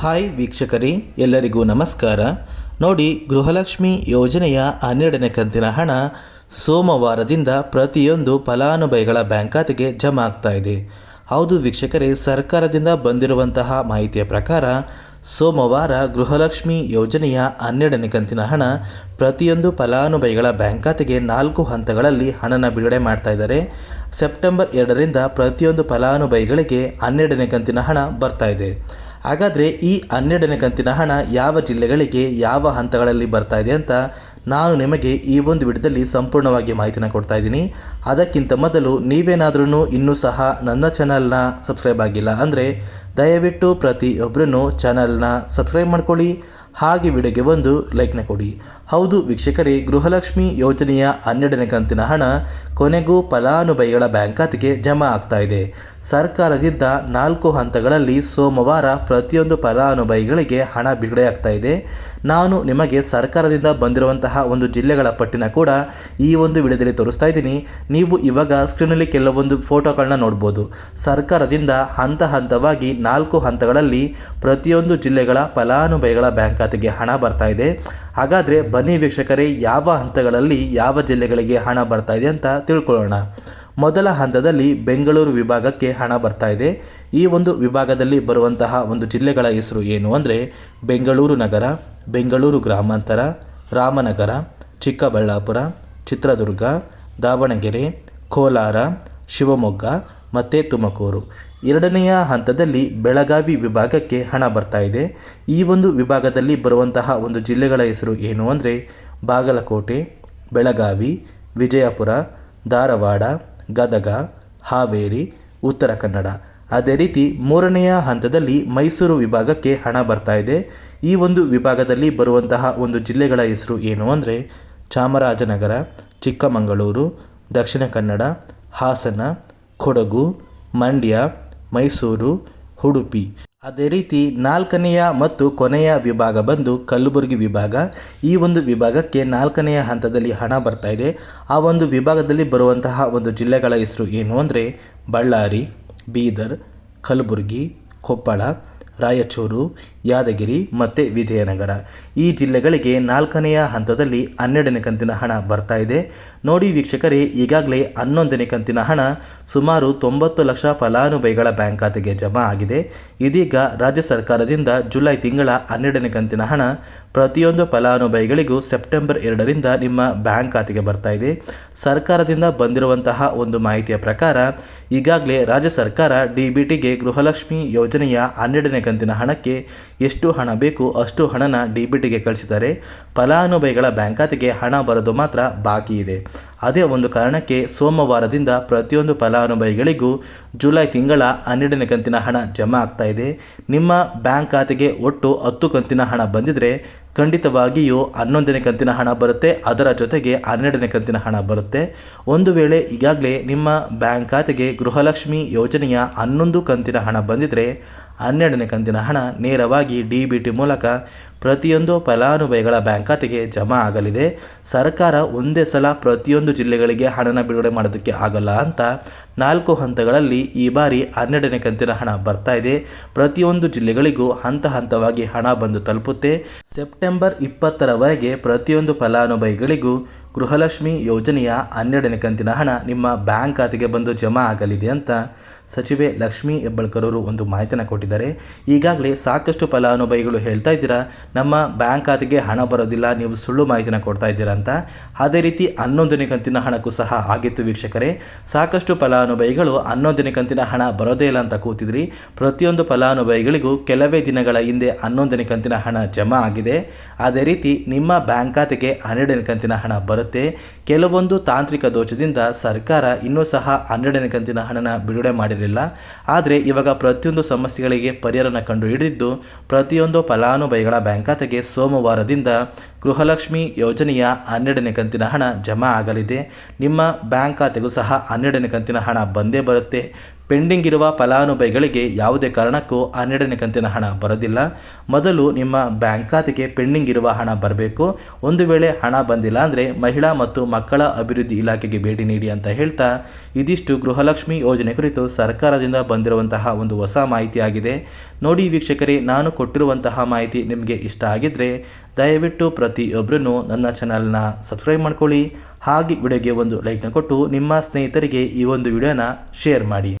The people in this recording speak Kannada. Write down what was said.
ಹಾಯ್ ವೀಕ್ಷಕರೇ, ಎಲ್ಲರಿಗೂ ನಮಸ್ಕಾರ. ನೋಡಿ, ಗೃಹಲಕ್ಷ್ಮಿ ಯೋಜನೆಯ ಹನ್ನೆರಡನೇ ಕಂತಿನ ಹಣ ಸೋಮವಾರದಿಂದ ಪ್ರತಿಯೊಂದು ಫಲಾನುಭವಿಗಳ ಬ್ಯಾಂಕ್ ಖಾತೆಗೆ ಜಮಾ ಆಗ್ತಾ ಇದೆ. ಹೌದು ವೀಕ್ಷಕರೇ, ಸರ್ಕಾರದಿಂದ ಬಂದಿರುವಂತಹ ಮಾಹಿತಿಯ ಪ್ರಕಾರ ಸೋಮವಾರ ಗೃಹಲಕ್ಷ್ಮಿ ಯೋಜನೆಯ ಹನ್ನೆರಡನೇ ಕಂತಿನ ಹಣ ಪ್ರತಿಯೊಂದು ಫಲಾನುಭವಿಗಳ ಬ್ಯಾಂಕ್ ಖಾತೆಗೆ ನಾಲ್ಕು ಹಂತಗಳಲ್ಲಿ ಹಣನ ಬಿಡುಗಡೆ ಮಾಡ್ತಾ ಇದ್ದಾರೆ. ಸೆಪ್ಟೆಂಬರ್ ಎರಡರಿಂದ ಪ್ರತಿಯೊಂದು ಫಲಾನುಭವಿಗಳಿಗೆ ಹನ್ನೆರಡನೇ ಕಂತಿನ ಹಣ ಬರ್ತಾ ಇದೆ. ಹಾಗಾದರೆ ಈ ಹನ್ನೆರಡನೇ ಕಂತಿನ ಹಣ ಯಾವ ಜಿಲ್ಲೆಗಳಿಗೆ ಯಾವ ಹಂತಗಳಲ್ಲಿ ಬರ್ತಾ ಇದೆ ಅಂತ ನಾನು ನಿಮಗೆ ಈ ಒಂದು ವಿಡಿಯೋದಲ್ಲಿ ಸಂಪೂರ್ಣವಾಗಿ ಮಾಹಿತಿನ ಕೊಡ್ತಾ ಇದ್ದೀನಿ. ಅದಕ್ಕಿಂತ ಮೊದಲು ನೀವೇನಾದ್ರೂ ಇನ್ನೂ ಸಹ ನನ್ನ ಚಾನಲ್ನ ಸಬ್ಸ್ಕ್ರೈಬ್ ಆಗಿಲ್ಲ ಅಂದರೆ ದಯವಿಟ್ಟು ಪ್ರತಿಯೊಬ್ಬರೂ ಚಾನಲ್ನ ಸಬ್ಸ್ಕ್ರೈಬ್ ಮಾಡ್ಕೊಳ್ಳಿ, ಹಾಗೆ ವಿಡಿಯೋಗೆ ಒಂದು ಲೈಕ್ನ ಕೊಡಿ. ಹೌದು ವೀಕ್ಷಕರೇ, ಗೃಹಲಕ್ಷ್ಮಿ ಯೋಜನೆಯ ಹನ್ನೆರಡನೇ ಕಂತಿನ ಹಣ ಕೊನೆಗೂ ಫಲಾನುಭವಿಗಳ ಬ್ಯಾಂಕ್ ಖಾತೆಗೆ ಜಮಾ ಆಗ್ತಾ ಇದೆ. ಸರ್ಕಾರದಿಂದ ನಾಲ್ಕು ಹಂತಗಳಲ್ಲಿ ಸೋಮವಾರ ಪ್ರತಿಯೊಂದು ಫಲಾನುಭವಿಗಳಿಗೆ ಹಣ ಬಿಡುಗಡೆ ಆಗ್ತಾ ಇದೆ. ನಾನು ನಿಮಗೆ ಸರ್ಕಾರದಿಂದ ಬಂದಿರುವಂತಹ ಒಂದು ಜಿಲ್ಲೆಗಳ ಪಟ್ಟಿನ ಕೂಡ ಈ ಒಂದು ವಿಡಿಯೋದಲ್ಲಿ ತೋರಿಸ್ತಾ ಇದ್ದೀನಿ. ನೀವು ಇವಾಗ ಸ್ಕ್ರೀನಲ್ಲಿ ಕೆಲವೊಂದು ಫೋಟೋಗಳನ್ನ ನೋಡ್ಬೋದು. ಸರ್ಕಾರದಿಂದ ಹಂತ ಹಂತವಾಗಿ ನಾಲ್ಕು ಹಂತಗಳಲ್ಲಿ ಪ್ರತಿಯೊಂದು ಜಿಲ್ಲೆಗಳ ಫಲಾನುಭವಿಗಳ ಬ್ಯಾಂಕ್ ಖಾತೆಗೆ ಹಣ ಬರ್ತಾ ಇದೆ. ಹಾಗಾದರೆ ಬನ್ನಿ ವೀಕ್ಷಕರೇ, ಯಾವ ಹಂತಗಳಲ್ಲಿ ಯಾವ ಜಿಲ್ಲೆಗಳಿಗೆ ಹಣ ಬರ್ತಾ ಇದೆ ಅಂತ ತಿಳ್ಕೊಳ್ಳೋಣ. ಮೊದಲ ಹಂತದಲ್ಲಿ ಬೆಂಗಳೂರು ವಿಭಾಗಕ್ಕೆ ಹಣ ಬರ್ತಾ ಇದೆ. ಈ ಒಂದು ವಿಭಾಗದಲ್ಲಿ ಬರುವಂತಹ ಒಂದು ಜಿಲ್ಲೆಗಳ ಹೆಸರು ಏನು ಅಂದರೆ ಬೆಂಗಳೂರು ನಗರ, ಬೆಂಗಳೂರು ಗ್ರಾಮಾಂತರ, ರಾಮನಗರ, ಚಿಕ್ಕಬಳ್ಳಾಪುರ, ಚಿತ್ರದುರ್ಗ, ದಾವಣಗೆರೆ, ಕೋಲಾರ, ಶಿವಮೊಗ್ಗ ಮತ್ತು ತುಮಕೂರು ಎರಡನೆಯ ಹಂತದಲ್ಲಿ ಬೆಳಗಾವಿ ವಿಭಾಗಕ್ಕೆ ಹಣ ಬರ್ತಾ ಇದೆ. ಈ ಒಂದು ವಿಭಾಗದಲ್ಲಿ ಬರುವಂತಹ ಒಂದು ಜಿಲ್ಲೆಗಳ ಹೆಸರು ಏನು ಅಂದರೆ ಬಾಗಲಕೋಟೆ, ಬೆಳಗಾವಿ, ವಿಜಯಪುರ, ಧಾರವಾಡ, ಗದಗ, ಹಾವೇರಿ, ಉತ್ತರ ಕನ್ನಡ. ಅದೇ ರೀತಿ ಮೂರನೆಯ ಹಂತದಲ್ಲಿ ಮೈಸೂರು ವಿಭಾಗಕ್ಕೆ ಹಣ ಬರ್ತಾ ಇದೆ. ಈ ಒಂದು ವಿಭಾಗದಲ್ಲಿ ಬರುವಂತಹ ಒಂದು ಜಿಲ್ಲೆಗಳ ಹೆಸರು ಏನು ಅಂದರೆ ಚಾಮರಾಜನಗರ, ಚಿಕ್ಕಮಗಳೂರು, ದಕ್ಷಿಣ ಕನ್ನಡ, ಹಾಸನ ಕೊಡಗು, ಮಂಡ್ಯ, ಮೈಸೂರು, ಉಡುಪಿ. ಅದೇ ರೀತಿ ನಾಲ್ಕನೆಯ ಮತ್ತು ಕೊನೆಯ ವಿಭಾಗ ಬಂದು ಕಲಬುರಗಿ ವಿಭಾಗ. ಈ ಒಂದು ವಿಭಾಗಕ್ಕೆ ನಾಲ್ಕನೆಯ ಹಂತದಲ್ಲಿ ಹಣ ಬರ್ತಾ ಇದೆ. ಆ ಒಂದು ವಿಭಾಗದಲ್ಲಿ ಬರುವಂತಹ ಒಂದು ಜಿಲ್ಲೆಗಳ ಹೆಸರು ಏನು ಅಂದರೆ ಬಳ್ಳಾರಿ, ಬೀದರ್, ಕಲಬುರಗಿ, ಕೊಪ್ಪಳ, ರಾಯಚೂರು, ಯಾದಗಿರಿ ಮತ್ತು ವಿಜಯನಗರ. ಈ ಜಿಲ್ಲೆಗಳಿಗೆ ನಾಲ್ಕನೆಯ ಹಂತದಲ್ಲಿ ಹನ್ನೆರಡನೇ ಕಂತಿನ ಹಣ ಬರ್ತಾ ಇದೆ. ನೋಡಿ ವೀಕ್ಷಕರೇ, ಈಗಾಗಲೇ ಹನ್ನೊಂದನೇ ಕಂತಿನ ಹಣ ಸುಮಾರು ತೊಂಬತ್ತು ಲಕ್ಷ ಫಲಾನುಭವಿಗಳ ಬ್ಯಾಂಕ್ ಖಾತೆಗೆ ಜಮಾ ಆಗಿದೆ. ಇದೀಗ ರಾಜ್ಯ ಸರ್ಕಾರದಿಂದ ಜುಲೈ ತಿಂಗಳ ಹನ್ನೆರಡನೇ ಕಂತಿನ ಹಣ ಪ್ರತಿಯೊಂದು ಫಲಾನುಭವಿಗಳಿಗೂ ಸೆಪ್ಟೆಂಬರ್ ಎರಡರಿಂದ ನಿಮ್ಮ ಬ್ಯಾಂಕ್ ಖಾತೆಗೆ ಬರ್ತಾ ಇದೆ. ಸರ್ಕಾರದಿಂದ ಬಂದಿರುವಂತಹ ಒಂದು ಮಾಹಿತಿಯ ಪ್ರಕಾರ, ಈಗಾಗಲೇ ರಾಜ್ಯ ಸರ್ಕಾರ ಡಿ ಬಿ ಟಿಗೆ ಗೃಹಲಕ್ಷ್ಮಿ ಯೋಜನೆಯ ಹನ್ನೆರಡನೇ ಕಂತಿನ ಹಣಕ್ಕೆ ಎಷ್ಟು ಹಣ ಬೇಕು ಅಷ್ಟು ಹಣನ ಡಿ ಬಿ ಟಿಗೆ ಕಳಿಸಿದ್ದಾರೆ. ಫಲಾನುಭವಿಗಳ ಬ್ಯಾಂಕ್ ಖಾತೆಗೆ ಹಣ ಬರೋದು ಮಾತ್ರ ಬಾಕಿ ಇದೆ. ಅದೇ ಒಂದು ಕಾರಣಕ್ಕೆ ಸೋಮವಾರದಿಂದ ಪ್ರತಿಯೊಂದು ಫಲಾನುಭವಿಗಳಿಗೂ ಜುಲೈ ತಿಂಗಳ ಹನ್ನೆರಡನೇ ಕಂತಿನ ಹಣ ಜಮಾ ಆಗ್ತಾ ಇದೆ. ನಿಮ್ಮ ಬ್ಯಾಂಕ್ ಖಾತೆಗೆ ಒಟ್ಟು ಹತ್ತು ಕಂತಿನ ಹಣ ಬಂದಿದ್ರೆ ಖಂಡಿತವಾಗಿಯೂ ಹನ್ನೊಂದನೇ ಕಂತಿನ ಹಣ ಬರುತ್ತೆ. ಅದರ ಜೊತೆಗೆ ಹನ್ನೆರಡನೇ ಕಂತಿನ ಹಣ ಬರುತ್ತೆ. ಒಂದು ವೇಳೆ ಈಗಾಗಲೇ ನಿಮ್ಮ ಬ್ಯಾಂಕ್ ಖಾತೆಗೆ ಗೃಹಲಕ್ಷ್ಮಿ ಯೋಜನೆಯ ಹನ್ನೊಂದು ಕಂತಿನ ಹಣ ಬಂದಿದ್ದರೆ ಹನ್ನೆರಡನೇ ಕಂತಿನ ಹಣ ನೇರವಾಗಿ ಡಿ ಬಿ ಟಿ ಮೂಲಕ ಪ್ರತಿಯೊಂದು ಫಲಾನುಭವಿಗಳ ಬ್ಯಾಂಕ್ ಖಾತೆಗೆ ಜಮಾ ಆಗಲಿದೆ. ಸರ್ಕಾರ ಒಂದೇ ಸಲ ಪ್ರತಿಯೊಂದು ಜಿಲ್ಲೆಗಳಿಗೆ ಹಣನ ಬಿಡುಗಡೆ ಮಾಡೋದಕ್ಕೆ ಆಗಲ್ಲ ಅಂತ ನಾಲ್ಕು ಹಂತಗಳಲ್ಲಿ ಈ ಬಾರಿ ಹನ್ನೆರಡನೇ ಕಂತಿನ ಹಣ ಬರ್ತಾ ಇದೆ. ಪ್ರತಿಯೊಂದು ಜಿಲ್ಲೆಗಳಿಗೂ ಹಂತ ಹಂತವಾಗಿ ಹಣ ಬಂದು ತಲುಪುತ್ತೆ. ಸೆಪ್ಟೆಂಬರ್ ಇಪ್ಪತ್ತರವರೆಗೆ ಪ್ರತಿಯೊಂದು ಫಲಾನುಭವಿಗಳಿಗೂ ಗೃಹಲಕ್ಷ್ಮಿ ಯೋಜನೆಯ ಹನ್ನೆರಡನೇ ಕಂತಿನ ಹಣ ನಿಮ್ಮ ಬ್ಯಾಂಕ್ ಖಾತೆಗೆ ಬಂದು ಜಮಾ ಆಗಲಿದೆ ಅಂತ ಸಚಿವೆ ಲಕ್ಷ್ಮೀ ಹೆಬ್ಬಳ್ಕರ್ ಅವರು ಒಂದು ಮಾಹಿತಿಯನ್ನು ಕೊಟ್ಟಿದ್ದಾರೆ. ಈಗಾಗಲೇ ಸಾಕಷ್ಟು ಫಲಾನುಭವಿಗಳು ಹೇಳ್ತಾ ಇದ್ದೀರಾ, ನಮ್ಮ ಬ್ಯಾಂಕ್ ಖಾತೆಗೆ ಹಣ ಬರೋದಿಲ್ಲ, ನೀವು ಸುಳ್ಳು ಮಾಹಿತಿನ ಕೊಡ್ತಾ ಇದ್ದೀರಾ ಅಂತ. ಅದೇ ರೀತಿ ಹನ್ನೊಂದನೇ ಕಂತಿನ ಹಣಕ್ಕೂ ಸಹ ಆಗಿತ್ತು ವೀಕ್ಷಕರೇ. ಸಾಕಷ್ಟು ಫಲಾನುಭವಿಗಳು ಹನ್ನೊಂದನೇ ಕಂತಿನ ಹಣ ಬರೋದೇ ಇಲ್ಲ ಅಂತ ಕೂತಿದ್ರಿ. ಪ್ರತಿಯೊಂದು ಫಲಾನುಭವಿಗಳಿಗೂ ಕೆಲವೇ ದಿನಗಳ ಹಿಂದೆ ಹನ್ನೊಂದನೇ ಕಂತಿನ ಹಣ ಜಮಾ ಆಗಿದೆ. ಅದೇ ರೀತಿ ನಿಮ್ಮ ಬ್ಯಾಂಕ್ ಖಾತೆಗೆ ಹನ್ನೆರಡನೇ ಕಂತಿನ ಹಣ ಬರುತ್ತೆ. ಕೆಲವೊಂದು ತಾಂತ್ರಿಕ ದೋಷದಿಂದ ಸರ್ಕಾರ ಇನ್ನೂ ಸಹ ಹನ್ನೆರಡನೇ ಕಂತಿನ ಹಣನ ಬಿಡುಗಡೆ ಮಾಡಿರಲಿಲ್ಲ. ಆದರೆ ಇವಾಗ ಪ್ರತಿಯೊಂದು ಸಮಸ್ಯೆಗಳಿಗೆ ಪರಿಹಾರನ ಕಂಡು ಹಿಡಿದಿದ್ದು ಪ್ರತಿಯೊಂದು ಫಲಾನುಭವಿಗಳ ಬ್ಯಾಂಕ್ ಖಾತೆಗೆ ಸೋಮವಾರದಿಂದ ಗೃಹಲಕ್ಷ್ಮಿ ಯೋಜನೆಯ ಹನ್ನೆರಡನೇ ಕಂತಿನ ಹಣ ಜಮಾ ಆಗಲಿದೆ. ನಿಮ್ಮ ಬ್ಯಾಂಕ್ ಖಾತೆಗೂ ಸಹ ಹನ್ನೆರಡನೇ ಕಂತಿನ ಹಣ ಬಂದೇ ಬರುತ್ತೆ. ಪೆಂಡಿಂಗ್ ಇರುವ ಫಲಾನುಭವಿಗಳಿಗೆ ಯಾವುದೇ ಕಾರಣಕ್ಕೂ ಹನ್ನೆರಡನೇ ಕಂತಿನ ಹಣ ಬರೋದಿಲ್ಲ. ಮೊದಲು ನಿಮ್ಮ ಬ್ಯಾಂಕ್ ಖಾತೆಗೆ ಪೆಂಡಿಂಗ್ ಇರುವ ಹಣ ಬರಬೇಕು. ಒಂದು ವೇಳೆ ಹಣ ಬಂದಿಲ್ಲ ಅಂದರೆ ಮಹಿಳಾ ಮತ್ತು ಮಕ್ಕಳ ಅಭಿವೃದ್ಧಿ ಇಲಾಖೆಗೆ ಭೇಟಿ ನೀಡಿ ಅಂತ ಹೇಳ್ತಾ ಇದಿಷ್ಟು ಗೃಹಲಕ್ಷ್ಮಿ ಯೋಜನೆ ಕುರಿತು ಸರ್ಕಾರದಿಂದ ಬಂದಿರುವಂತಹ ಒಂದು ಹೊಸ ಮಾಹಿತಿಯಾಗಿದೆ ನೋಡಿ ವೀಕ್ಷಕರೇ, ನಾನು ಕೊಟ್ಟಿರುವಂತಹ ಮಾಹಿತಿ ನಿಮಗೆ ಇಷ್ಟ ಆಗಿದ್ದರೆ ದಯವಿಟ್ಟು ಪ್ರತಿಯೊಬ್ಬರೂ ನನ್ನ ಚಾನಲ್ನ ಸಬ್ಸ್ಕ್ರೈಬ್ ಮಾಡ್ಕೊಳ್ಳಿ. ಹಾಗೆ ವಿಡಿಯೋಗೆ ಒಂದು ಲೈಕ್ನ ಕೊಟ್ಟು ನಿಮ್ಮ ಸ್ನೇಹಿತರಿಗೆ ಈ ಒಂದು ವಿಡಿಯೋನ ಶೇರ್ ಮಾಡಿ.